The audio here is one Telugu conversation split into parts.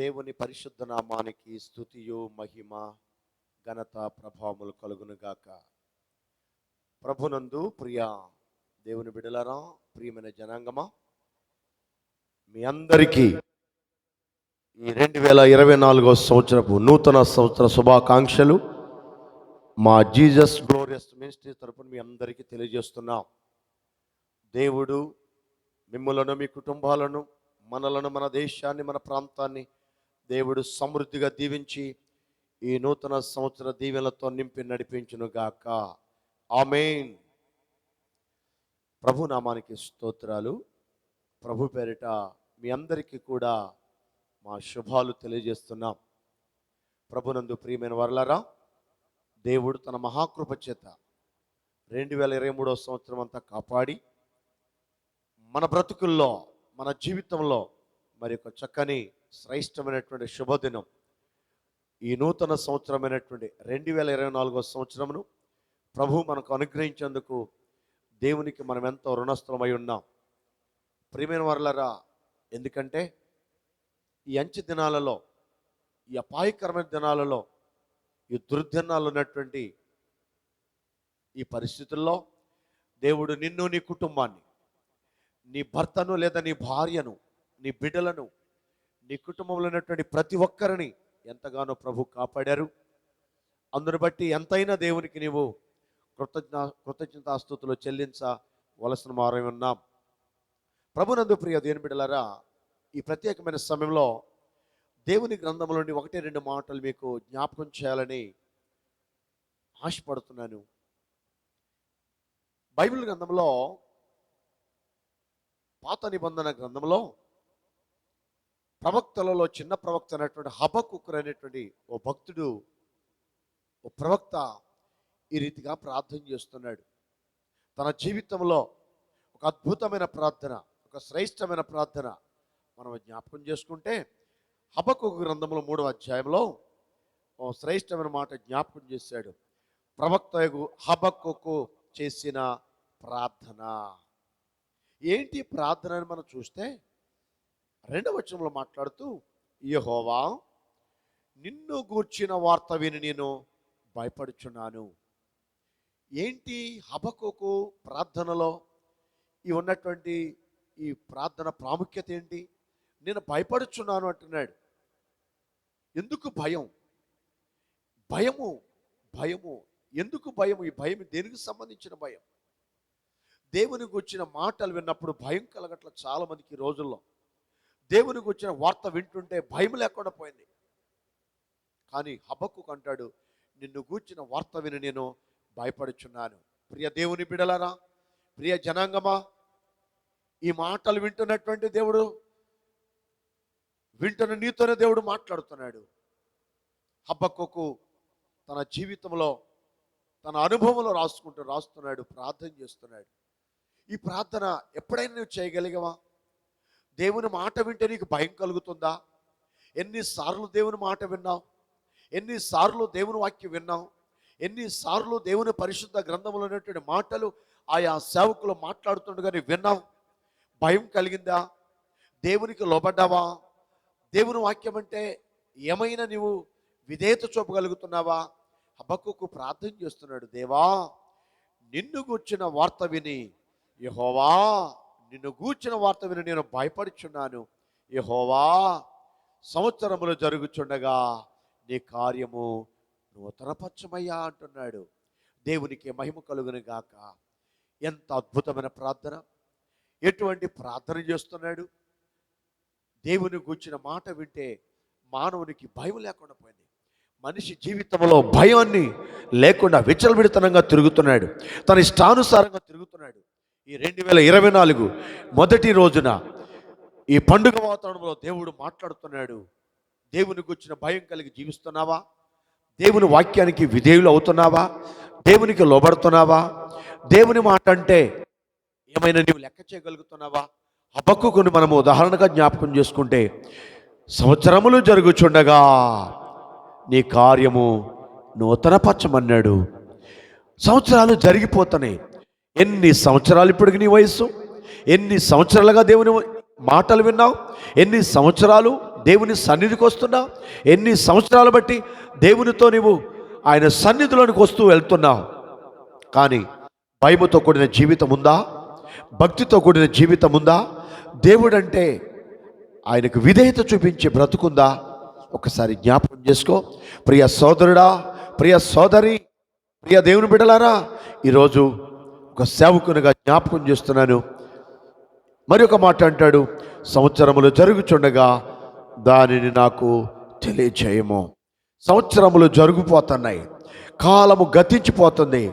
దేవుని పరిశుద్ధ నామానికి స్థుతియు మహిమ ఘనత ప్రభావములు కలుగునుగాక. ప్రభునందు ప్రియ దేవుని బిడలరా ప్రియమైన జనాంగమా మీ అందరికీ ఈ రెండు వేల ఇరవై నాలుగో సంవత్సరపు నూతన సంవత్సర శుభాకాంక్షలు. మా జీజస్ గ్లోరియస్ మినిస్ట్రీ తరపున మీ అందరికీ తెలియజేస్తున్నాం. దేవుడు మిమ్మలను మీ కుటుంబాలను మనలను మన దేశాన్ని మన ప్రాంతాన్ని దేవుడు సమృద్ధిగా దీవించి ఈ నూతన సంవత్సర దీవెలతో నింపి నడిపించును గాక ఆమెన్. ప్రభు నామానికి స్తోత్రాలు. ప్రభు పేరిట మీ అందరికీ కూడా మా శుభాలు తెలియజేస్తున్నాం. ప్రభునందు ప్రియమైన వరలరా దేవుడు తన మహాకృప చేత రెండు వేల ఇరవై మూడో సంవత్సరం అంతా కాపాడి మన బ్రతుకుల్లో మన జీవితంలో మరి ఒక చక్కని శ్రేష్టమైనటువంటి శుభదినం. ఈ నూతన సంవత్సరమైనటువంటి రెండు వేల ఇరవై నాలుగో సంవత్సరమును ప్రభు మనకు అనుగ్రహించేందుకు దేవునికి మనం ఎంతో రుణస్థలమై ఉన్నాం. ప్రియమైన వర్లరా ఎందుకంటే ఈ అంచె దినాలలో ఈ అపాయకరమైన దినాలలో ఈ దుర్దినాలు ఉన్నటువంటి ఈ పరిస్థితుల్లో దేవుడు నిన్ను నీ కుటుంబాన్ని నీ భర్తను లేదా నీ భార్యను నీ బిడ్డలను నీ కుటుంబంలో ఉన్నటువంటి ప్రతి ఒక్కరిని ఎంతగానో ప్రభు కాపాడారు. అందును బట్టి ఎంతైనా దేవునికి నీవు కృతజ్ఞ కృతజ్ఞతాస్తుతులు చెల్లించవలసిన వారై ఉన్నాం. ప్రభునందు ప్రియ దేని బిడ్డలారా ఈ ప్రత్యేకమైన సమయంలో దేవుని గ్రంథంలోని ఒకటి రెండు మాటలు మీకు జ్ఞాపకం చేయాలని ఆశపడుతున్నాను. బైబిల్ గ్రంథంలో పాత నిబంధన గ్రంథంలో ప్రవక్తలలో చిన్న ప్రవక్త అనేటువంటి హబకుక్కర్ అనేటువంటి ఓ భక్తుడు ఓ ప్రవక్త ఈ రీతిగా ప్రార్థన చేస్తున్నాడు. తన జీవితంలో ఒక అద్భుతమైన ప్రార్థన ఒక శ్రేష్టమైన ప్రార్థన మనం జ్ఞాపకం చేసుకుంటే హబకు గ్రంథంలో మూడవ అధ్యాయంలో ఓ శ్రేష్టమైన మాట జ్ఞాపకం చేశాడు. ప్రవక్త హబక్కుకు చేసిన ప్రార్థన. ఏంటి ప్రార్థన అని మనం చూస్తే రెండవ వచనంలో మాట్లాడుతూ యహోవా నిన్ను గూర్చిన వార్త విని నేను భయపడుచున్నాను. ఏంటి హబకుకు ప్రార్థనలో? ఈ ఉన్నటువంటి ఈ ప్రార్థన ప్రాముఖ్యత ఏంటి? నేను భయపడుచున్నాను అంటున్నాడు. ఎందుకు భయం? భయము భయము. ఎందుకు భయము? ఈ భయం దేనికి సంబంధించిన భయం? దేవుని గురించిన మాటలు విన్నప్పుడు భయం కలగట్ల చాలామందికి ఈ రోజుల్లో. దేవునికి వచ్చిన వార్త వింటుంటే భయం లేకుండా పోయింది. కానీ హబక్కు అంటాడు నిన్ను గూర్చిన వార్త విని నేను భయపడుచున్నాను. ప్రియ దేవుని బిడలారా ప్రియ జనాంగమా ఈ మాటలు వింటున్నటువంటి దేవుడు వింటున్న నీతోనే దేవుడు మాట్లాడుతున్నాడు. హబ్బక్కుకు తన జీవితంలో తన అనుభవంలో రాసుకుంటూ రాస్తున్నాడు ప్రార్థన చేస్తున్నాడు. ఈ ప్రార్థన ఎప్పుడైనా నువ్వు చేయగలిగవా? దేవుని మాట వింటే నీకు భయం కలుగుతుందా? ఎన్నిసార్లు దేవుని మాట విన్నావు? ఎన్నిసార్లు దేవుని వాక్యం విన్నావు? ఎన్నిసార్లు దేవుని పరిశుద్ధ గ్రంథంలో ఉన్నటువంటి మాటలు ఆయా సేవకులు మాట్లాడుతుండగానే విన్నావు? భయం కలిగిందా? దేవునికి లోబడ్డావా? దేవుని వాక్యం అంటే ఏమైనా నీవు విధేయత చూపగలుగుతున్నావా? హబక్కుకు ప్రార్థన చేస్తున్నాడు దేవా నిన్ను గూర్చిన వార్త విని యహోవా నిన్ను గూర్చిన వార్త విని నేను భయపడుచున్నాను. యహోవా సంవత్సరములు జరుగుచుండగా నీ కార్యము నూతనపచ్చమయ్యా అంటున్నాడు. దేవునికి మహిమ కలుగును గాక. ఎంత అద్భుతమైన ప్రార్థన. ఎటువంటి ప్రార్థన చేస్తున్నాడు? దేవుని గూర్చిన మాట వింటే మానవునికి భయం లేకుండా పోయింది. మనిషి జీవితంలో భయాన్ని లేకుండా విచలవిడితనంగా తిరుగుతున్నాడు. తన ఇష్టానుసారంగా తిరుగుతున్నాడు. ఈ రెండు వేల ఇరవై నాలుగు మొదటి రోజున ఈ పండుగ వాతావరణంలో దేవుడు మాట్లాడుతున్నాడు. దేవుని గుర్చిన భయం కలిగి జీవిస్తున్నావా? దేవుని వాక్యానికి విధేయులు అవుతున్నావా? దేవునికి లోబడుతున్నావా? దేవుని మాట అంటే ఏమైనా నీవు లెక్క చేయగలుగుతున్నావా? హబక్కుని మనము ఉదాహరణగా జ్ఞాపకం చేసుకుంటే సంవత్సరములు జరుగుచుండగా నీ కార్యము నూతనపరచమన్నాడు. సంవత్సరాలు జరిగిపోతున్నాయి ఎన్ని సంవత్సరాలు ఇప్పటికి నీ వయస్సు? ఎన్ని సంవత్సరాలుగా దేవుని మాటలు విన్నావు? ఎన్ని సంవత్సరాలు దేవుని సన్నిధికి వస్తున్నావు? ఎన్ని సంవత్సరాలు బట్టి దేవునితో నీవు ఆయన సన్నిధిలోనికి వస్తూ వెళ్తున్నావు? కానీ భయముతో కూడిన జీవితం ఉందా? భక్తితో కూడిన జీవితం ఉందా? దేవుడంటే ఆయనకు విధేయత చూపించే బ్రతుకుందా? ఒకసారి జ్ఞాపకం చేసుకో. ప్రియ సోదరుడా ప్రియ సోదరి ప్రియ దేవుని బిడ్డలారా ఈరోజు ఒక సేవకునిగా జ్ఞాపకం చేస్తున్నాను. మరి ఒక మాట అంటాడు సంవత్సరములు జరుగుచుండగా దానిని నాకు తెలియచేయము. సంవత్సరములు జరుగుపోతున్నాయి. కాలము గతించిపోతుంది.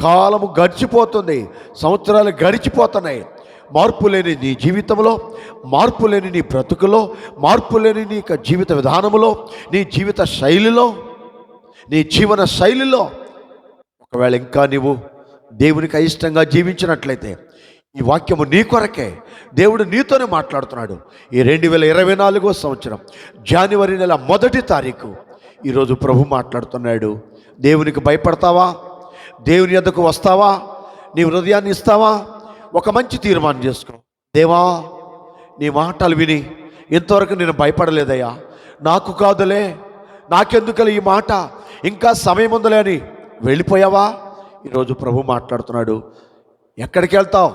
కాలము గడిచిపోతుంది. సంవత్సరాలు గడిచిపోతున్నాయి. మార్పు లేని నీ జీవితంలో మార్పు లేని నీ బ్రతుకులో మార్పు లేని నీ యొక్క జీవిత విధానములో నీ జీవిత శైలిలో నీ జీవన శైలిలో ఒకవేళ ఇంకా నీవు దేవునికి అయిష్టంగా జీవించినట్లయితే ఈ వాక్యము నీ కొరకే. దేవుడు నీతోనే మాట్లాడుతున్నాడు. ఈ రెండు వేల ఇరవై నాలుగో సంవత్సరం జనవరి నెల మొదటి తారీఖు ఈరోజు ప్రభు మాట్లాడుతున్నాడు. దేవునికి భయపడతావా? దేవుని ఎద్దకు వస్తావా? నీ హృదయాన్ని ఇస్తావా? ఒక మంచి తీర్మానం చేసుకో. దేవా నీ మాటలు విని ఇంతవరకు నేను భయపడలేదయ్యా. నాకు కాదులే నాకెందుకలే ఈ మాట? ఇంకా సమయం ఉందలే అని వెళ్ళిపోయావా? ఈరోజు ప్రభు మాట్లాడుతున్నాడు. ఎక్కడికి వెళ్తావు?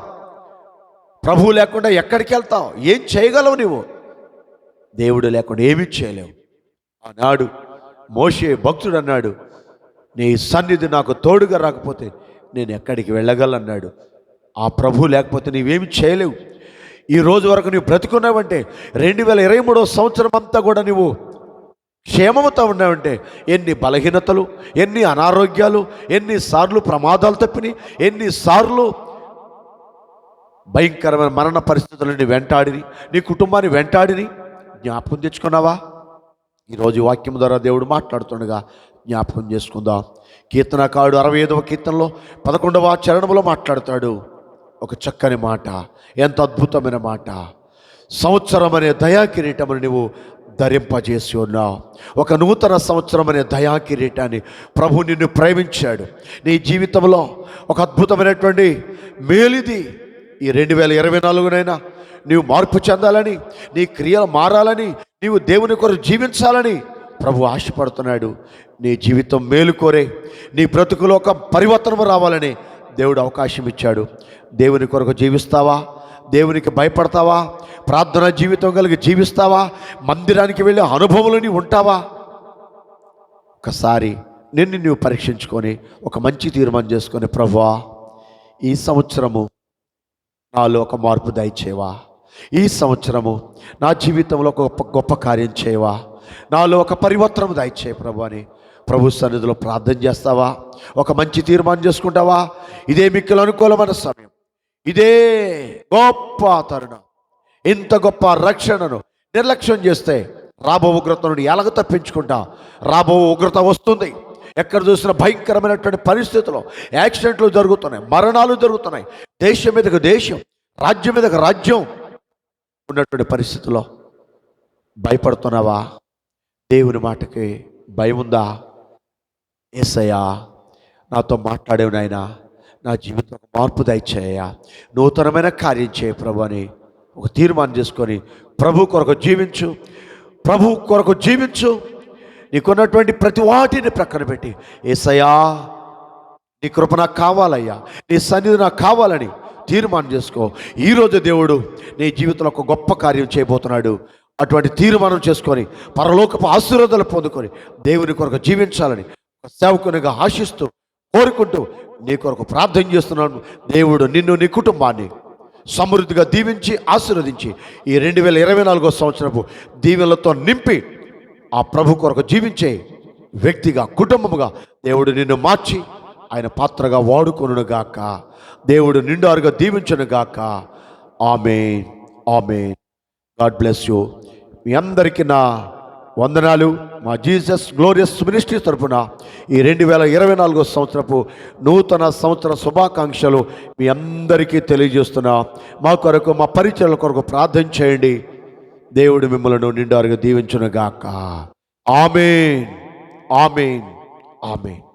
ప్రభు లేకుండా ఎక్కడికి వెళ్తావు? ఏం చేయగలవు నీవు? దేవుడు లేకుండా ఏమీ చేయలేవు. ఆనాడు మోషే భక్తుడు అన్నాడు నీ సన్నిధి నాకు తోడుగా రాకపోతే నేను ఎక్కడికి వెళ్ళగలన్నాడు ఆ ప్రభు లేకపోతే నీవేమి చేయలేవు. ఈ రోజు వరకు నువ్వు బ్రతుకున్నావంటే రెండు వేల ఇరవై మూడో సంవత్సరం అంతా కూడా నువ్వు క్షేమముతో ఉన్నావంటే ఎన్ని బలహీనతలు ఎన్ని అనారోగ్యాలు ఎన్నిసార్లు ప్రమాదాలు తప్పినాయి ఎన్నిసార్లు భయంకరమైన మరణ పరిస్థితులని వెంటాడిని నీ కుటుంబాన్ని వెంటాడిని జ్ఞాపకం తెచ్చుకున్నావా? ఈరోజు వాక్యం ద్వారా దేవుడు మాట్లాడుతుండగా జ్ఞాపకం చేసుకుందాం. కీర్తనకాడు అరవై ఐదవ కీర్తనలో పదకొండవ చరణంలో మాట్లాడతాడు. ఒక చక్కని మాట ఎంత అద్భుతమైన మాట. సంవత్సరం అనే దయా కిరీటమని నువ్వు ధరింపజేసి ఉన్నావు ఒక నూతన సంవత్సరం అనే దయా కిరీటాన్ని ప్రభు నిన్ను ప్రేమించాడు. నీ జీవితంలో ఒక అద్భుతమైనటువంటి మేలిది ఈ రెండు వేల ఇరవై నాలుగునైనా నీవు మార్పు చెందాలని నీ క్రియలు మారాలని నీవు దేవుని కొరకు జీవించాలని ప్రభు ఆశపడుతున్నాడు. నీ జీవితం మేలు కోరే నీ బ్రతుకులో ఒక పరివర్తనము రావాలని దేవుడు అవకాశం ఇచ్చాడు. దేవుని కొరకు జీవిస్తావా? దేవునికి భయపడతావా? ప్రార్థన జీవితం కలిగి జీవిస్తావా? మందిరానికి వెళ్ళే అనుభవంలో ఉంటావా? ఒకసారి నిన్ను నువ్వు పరీక్షించుకొని ఒక మంచి తీర్మానం చేసుకొని ప్రభువా ఈ సంవత్సరము నాలో ఒక మార్పు దయచేవా ఈ సంవత్సరము నా జీవితంలో ఒక గొప్ప గొప్ప కార్యం చేయవా? నాలో ఒక పరివర్తనం దయచేయ ప్రభు అని ప్రభు సన్నిధిలో ప్రార్థన చేస్తావా? ఒక మంచి తీర్మానం చేసుకుంటావా? ఇదే మిక్కులు అనుకూలమైన సమయం. ఇదే గొప్ప తరుణం. ఇంత గొప్ప రక్షణను నిర్లక్ష్యం చేస్తే రాబో ఉగ్రత నుండి ఎలాగ తప్పించుకుంటా. రాబో ఉగ్రత వస్తుంది. ఎక్కడ చూసినా భయంకరమైనటువంటి పరిస్థితులు యాక్సిడెంట్లు జరుగుతున్నాయి మరణాలు జరుగుతున్నాయి. దేశం మీదకు దేశం రాజ్యం మీదకు రాజ్యం ఉన్నటువంటి పరిస్థితుల్లో భయపడుతున్నావా? దేవుని మాటకి భయం ఉందా ఏసయ్యా నాతో మాట్లాడేవు నాయనా. నా జీవితం ఒక మార్పు దయచేయ. నూతనమైన కార్యం చేయ ప్రభు అని ఒక తీర్మానం చేసుకొని ప్రభు కొరకు జీవించు. ప్రభు కొరకు జీవించు. నీకున్నటువంటి ప్రతి వాటిని ప్రక్కన పెట్టి ఏసయ్యా నీ కృప నాకు కావాలయ్యా నీ సన్నిధి నాకు కావాలని తీర్మానం చేసుకో. ఈరోజు దేవుడు నీ జీవితంలో ఒక గొప్ప కార్యం చేయబోతున్నాడు. అటువంటి తీర్మానం చేసుకొని పరలోకపు ఆశీర్వాదాలు పొందుకొని దేవుని కొరకు జీవించాలని సేవకునిగా ఆశిస్తూ కోరుకుంటూ నీ కొరకు ప్రార్థన చేస్తున్నాను. దేవుడు నిన్ను నీ కుటుంబాన్ని సమృద్ధిగా దీవించి ఆశీర్వదించి ఈ రెండు వేల ఇరవై నాలుగో సంవత్సరపు దీవెనలతో నింపి ఆ ప్రభు కొరకు జీవించే వ్యక్తిగా కుటుంబముగా దేవుడు నిన్ను మార్చి ఆయన పాత్రగా వాడుకొనుగాక దేవుడు నిండారుగా దీవించును గాక. ఆమె ఆమె గాడ్ బ్లెస్ యూ. మీ అందరికీ నా వందనాలు మా జీసస్ గ్లోరియస్ మినిస్ట్రీ తరపున ఈ రెండు వేల ఇరవై నాలుగో సంవత్సరపు నూతన సంవత్సర శుభాకాంక్షలు మీ అందరికీ తెలియజేస్తున్నా. మా కొరకు మా పరిచయాల కొరకు ప్రార్థన చేయండి. దేవుడు మిమ్మల్ని నిండారుగా దీవించును గాక ఆమెన్. ఆమెన్. ఆమెన్.